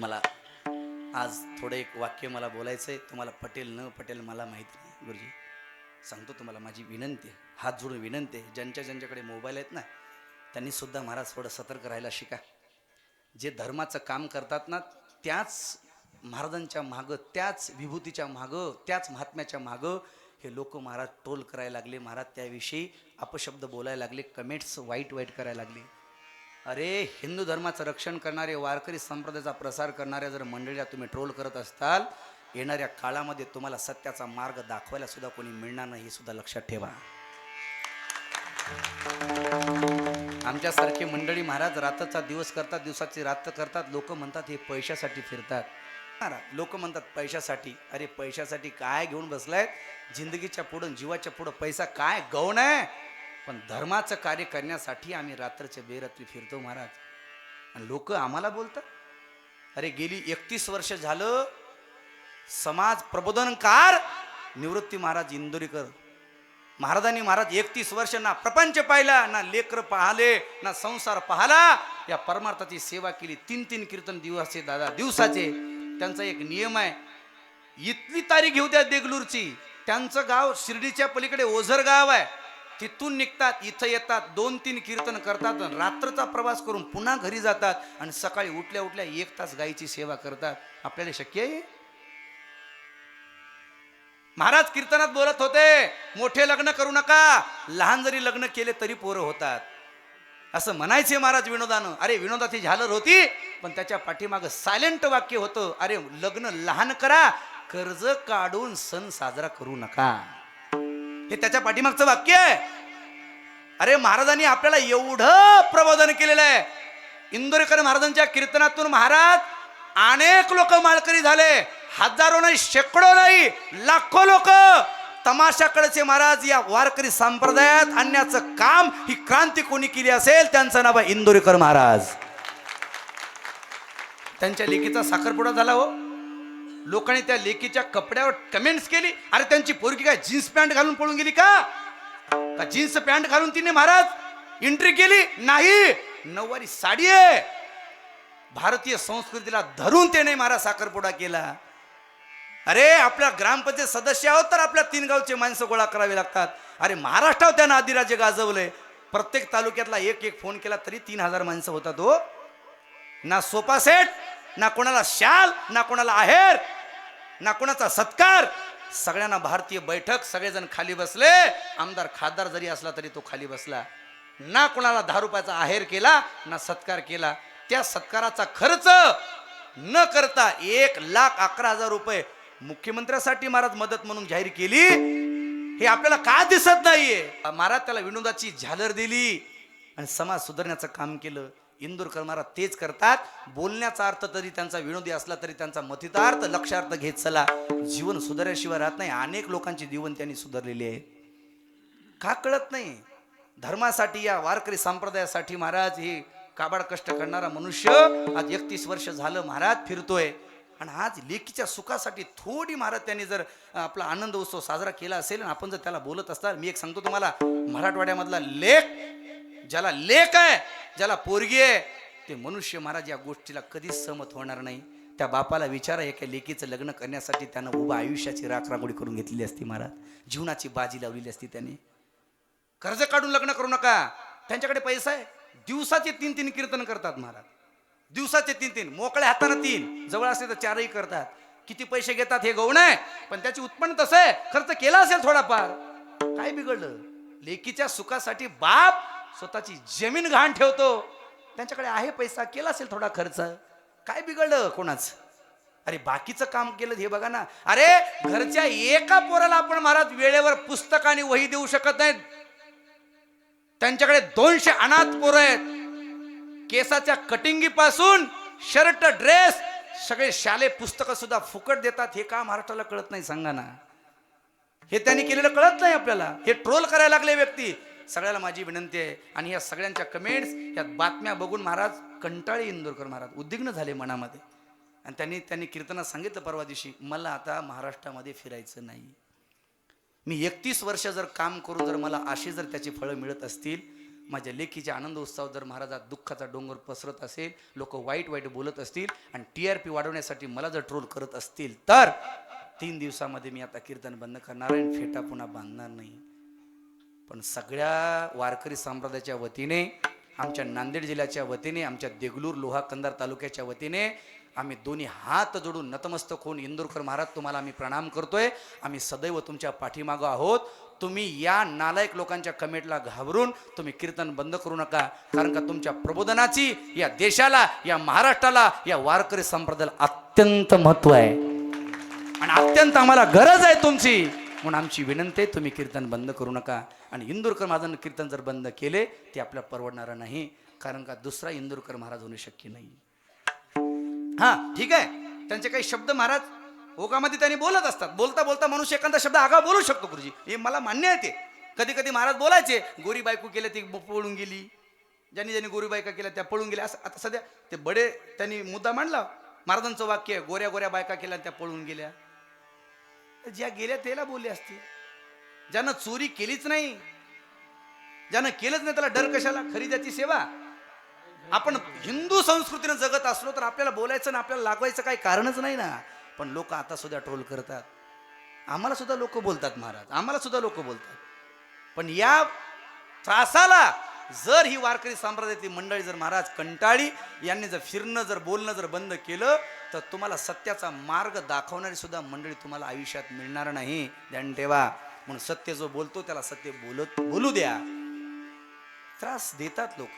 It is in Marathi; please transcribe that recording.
मला आज थोडं एक वाक्य मला बोलायचं आहे तुम्हाला पटेल न पटेल मला माहीत नाही गुरुजी. सांगतो तुम्हाला माझी विनंती आहे हात जोडून विनंती आहे. ज्यांच्या ज्यांच्याकडे मोबाईल आहेत ना त्यांनी सुद्धा महाराज थोडं सतर्क राहायला शिका. जे धर्माचं काम करतात ना त्याच महाराजांच्या मागं त्याच विभूतीच्या मागं त्याच महात्म्याच्या मागं हे लोक महाराज टोल करायला लागले. महाराज त्याविषयी अपशब्द बोलायला लागले कमेंट्स वाईट वाईट करायला लागले. अरे हिंदू धर्माचं रक्षण करणारे वारकरी संप्रदायाचा प्रसार करणाऱ्या जर मंडळीला तुम्ही ट्रोल करत असताल येणाऱ्या काळामध्ये तुम्हाला सत्याचा मार्ग दाखवायला सुद्धा कोणी मिळणार नाही हे सुद्धा लक्षात ठेवा. आमच्यासारखे मंडळी महाराज रात्रचा दिवस करतात दिवसाची रात्र करतात लोक म्हणतात हे पैशासाठी फिरतात. लोक म्हणतात पैशासाठी. अरे पैशासाठी काय घेऊन बसलायत जिंदगीच्या पुढं जीवाच्या पुढं पैसा काय गौण आहे? पण धर्माचं कार्य करण्यासाठी आम्ही रात्रच्या बेरात्री फिरतो महाराज. आणि लोक आम्हाला बोलतात अरे गेली एकतीस वर्ष झालं समाज प्रबोधनकार निवृत्ती महाराज इंदोरीकर. महाराजांनी महाराज एकतीस वर्ष ना प्रपंच पाहिला ना लेकर पाहले ना संसार पाहला. या परमार्थाची सेवा केली. तीन तीन कीर्तन दिवसाचे दादा दिवसाचे. त्यांचा एक नियम आहे इथली तारीख घेऊ द्या देगलूरची. त्यांचं गाव शिर्डीच्या पलीकडे ओझर गाव आहे. तिथून निघतात इथं येतात दोन तीन कीर्तन करतात रात्रचा प्रवास करून पुन्हा घरी जातात आणि सकाळी उठल्या उठल्या एक तास गायीची सेवा करतात. आपल्याला शक्य आहे? महाराज कीर्तनात बोलत होते मोठे लग्न करू नका लहान जरी लग्न केले तरी पोरं होतात. असं म्हणायचे महाराज विनोदानं. अरे विनोदाची झालर होती पण त्याच्या पाठीमागं सायलेंट वाक्य होतं. अरे लग्न लहान करा कर्ज काढून सण साजरा करू नका. हे त्याच्या पाठीमागचं वाक्य आहे. अरे महाराजांनी आपल्याला एवढं प्रबोधन केलेलं आहे. इंदोरीकर महाराजांच्या कीर्तनातून महाराज अनेक लोक माळकरी झाले. हजारो नाही शेकडो नाही लाखो लोक. तमाशाकडचे महाराज या वारकरी संप्रदायात आणण्याचं काम ही क्रांती कोणी केली असेल त्यांचं नाव आहे इंदोरीकर महाराज. त्यांच्या लेखीचा साखरपुडा झाला हो. लोकांनी त्या लेकीच्या कपड्यावर कमेंट्स केली. अरे त्यांची पोरगी काय जीन्स पॅन्ट घालून पळून गेली का? का जीन्स पॅन्ट घालून तिने महाराज एंट्री केली? नाही. नऊवारी साडी आहे. भारतीय संस्कृतीला धरून त्याने महाराज साखरपुडा केला. अरे आपल्या ग्रामपंचायत सदस्य आहोत तर आपल्या तीन गावचे माणसं गोळा करावे लागतात. अरे महाराष्ट्रावर त्यानं आदिराजे गाजवलंय. प्रत्येक तालुक्यातला एक एक फोन केला तरी तीन हजार माणसं होतात हो. ना सोफा सेट ना कोणाला शाल ना कोणाला आहेर. ना कोणाचा सत्कार? सगळ्यांना भारतीय बैठक सगळेजण खाली बसले. आमदार खासदार जरी असला तरी तो खाली बसला. ना कोणाला दहा रुपयाचा आहेर केला ना सत्कार केला. त्या सत्काराचा खर्च न करता एक लाख अकरा हजार रुपये मुख्यमंत्र्यासाठी महाराज मदत म्हणून जाहीर केली. हे आपल्याला का दिसत नाहीये? महाराज त्याला विनोदाची झालर दिली आणि समाज सुधारण्याचं काम केलं. इंदोरकर महाराज तेच करतात. बोलण्याचा अर्थ तरी त्यांचा विनोदी असला तरी त्यांचा मथितार्थ लक्षार्थ घेत चला. जीवन सुधारल्याशिवाय राहत नाही. अनेक लोकांची जीवन त्यांनी सुधारलेली आहे. का कळत नाही? धर्मासाठी या वारकरी संप्रदायासाठी महाराज हे काबाड कष्ट करणारा मनुष्य आज एकतीस वर्ष झालं महाराज फिरतोय. आणि आज लेकीच्या सुखासाठी थोडी महाराज त्यांनी जर आपला आनंद उत्सव साजरा केला असेल आणि आपण जर त्याला बोलत असताल मी एक सांगतो तुम्हाला मराठवाड्यामधला लेख ज्याला लेख आहे ज्याला पोरगी आहे ते मनुष्य महाराज या गोष्टीला कधीच सहमत होणार नाही. त्या बापाला विचारा एका लेकीचं लग्न करण्यासाठी त्यानं उभा आयुष्याची राखरांगोळी करून घेतलेली असती महाराज. जीवनाची बाजी लावलेली असती त्याने. कर्ज काढून लग्न करू नका. त्यांच्याकडे पैसा आहे. दिवसाचे तीन तीन कीर्तन करतात महाराज. दिवसाचे तीन तीन मोकळ्या हाताने तीन. जवळ असले तर चारही करतात. किती पैसे घेतात हे गौण आहे. पण त्याची उत्पन्न तसं आहे. खर्च केला असेल थोडाफार. काय बिघडलं? लेकीच्या सुखासाठी बाप स्वतःची जमीन घाण ठेवतो. त्यांच्याकडे आहे पैसा केला असेल थोडा खर्च. काय बिघडलं कोणाच? अरे बाकीचं काम केलं हे बघा ना. अरे घरच्या एका पोराला आपण महाराज वेळेवर पुस्तक आणि वही देऊ शकत नाहीत. त्यांच्याकडे दोनशे अनाथ पोरं आहेत. केसाच्या कटिंगी पासून शर्ट ड्रेस सगळे शाले पुस्तकं सुद्धा फुकट देतात. हे का महाराष्ट्राला कळत नाही सांगा ना. हे त्यांनी केलेलं कळत नाही आपल्याला. हे ट्रोल करायला लागले व्यक्ती. सगळ्याला माझी विनंती आहे. आणि या सगळ्यांच्या कमेंट्स या बातम्या बघून महाराज कंटाळे इंदोरकर महाराज उद्विग्न झाले मनामध्ये. आणि त्यांनी त्यांनी कीर्तनात सांगितलं परवा दिवशी मला आता महाराष्ट्रामध्ये फिरायचं नाही. मी एकतीस वर्ष जर काम करू जर मला अशी जर त्याची फळं मिळत असतील माझ्या लेखीच्या आनंद उत्सव जर महाराजात दुःखाचा डोंगर पसरत असेल लोक वाईट वाईट बोलत असतील आणि टी आर पी वाढवण्यासाठी मला जर ट्रोल करत असतील तर तीन दिवसामध्ये मी आता कीर्तन बंद करणार आहे आणि फेटा पुन्हा बांधणार नाही. पण सगळ्या वारकरी संप्रदायाच्या वतीने आमच्या नांदेड जिल्ह्याच्या वतीने आमच्या देगलूर लोहा कंदार तालुक्याच्या वतीने आम्ही दोन्ही हात जोडून नतमस्तक होऊन इंदोरकर महाराज तुम्हाला आम्ही प्रणाम करतोय. आम्ही सदैव तुमच्या पाठीमागं आहोत. तुम्ही या नालायक लोकांच्या कमेंटला घाबरून तुम्ही कीर्तन बंद करू नका. कारण का तुमच्या प्रबोधनाची या देशाला या महाराष्ट्राला या वारकरी संप्रदायाला अत्यंत महत्त्व आहे. आणि अत्यंत आम्हाला गरज आहे तुमची. म्हणून आमची विनंती आहे तुम्ही कीर्तन बंद करू नका. आणि इंदूरकर महाराजांनी कीर्तन जर बंद केले ते आपल्याला परवडणारं नाही कारण का दुसरा इंदूरकर महाराज होणे शक्य नाही. हा ठीक आहे. त्यांचे काही शब्द महाराज ओकामध्ये त्यांनी बोलत असतात. बोलता बोलता मनुष्य एखादा शब्द आगाव बोलू शकतो गुरुजी. हे मला मान्य आहे ते. कधी कधी महाराज बोलायचे गोरी बायको केल्या ती पळून गेली. ज्यांनी ज्यांनी गोरी बायका केल्या त्या पळून गेल्या. असं आता सध्या ते बडे त्यांनी मुद्दा मांडला. महाराजांचं वाक्य गोऱ्या गोऱ्या बायका केल्या त्या पळून गेल्या. ज्या गेल्या त्याला बोलले असते. ज्यानं चोरी केलीच नाही ज्यानं केलंच नाही त्याला डर कशाला? खरी त्याची सेवा. आपण हिंदू संस्कृतीनं जगत असलो तर आपल्याला बोलायचं ना आपल्याला लागवायचं काही कारणच नाही ना. पण लोक आता सुद्धा ट्रोल करतात. आम्हाला सुद्धा लोक बोलतात महाराज. आम्हाला सुद्धा लोक बोलतात. पण या त्रासाला जर ही वारकरी संप्रदायातली मंडळी जर महाराज कंटाळी यांनी जर फिरणं जर बोलणं जर बंद केलं तर तुम्हाला सत्याचा मार्ग दाखवणारी सुद्धा मंडळी तुम्हाला आयुष्यात मिळणार नाही. ध्यान ठेवा. म्हणून सत्य जो बोलतो त्याला सत्य बोलत बोलू द्या. त्रास देतात लोक.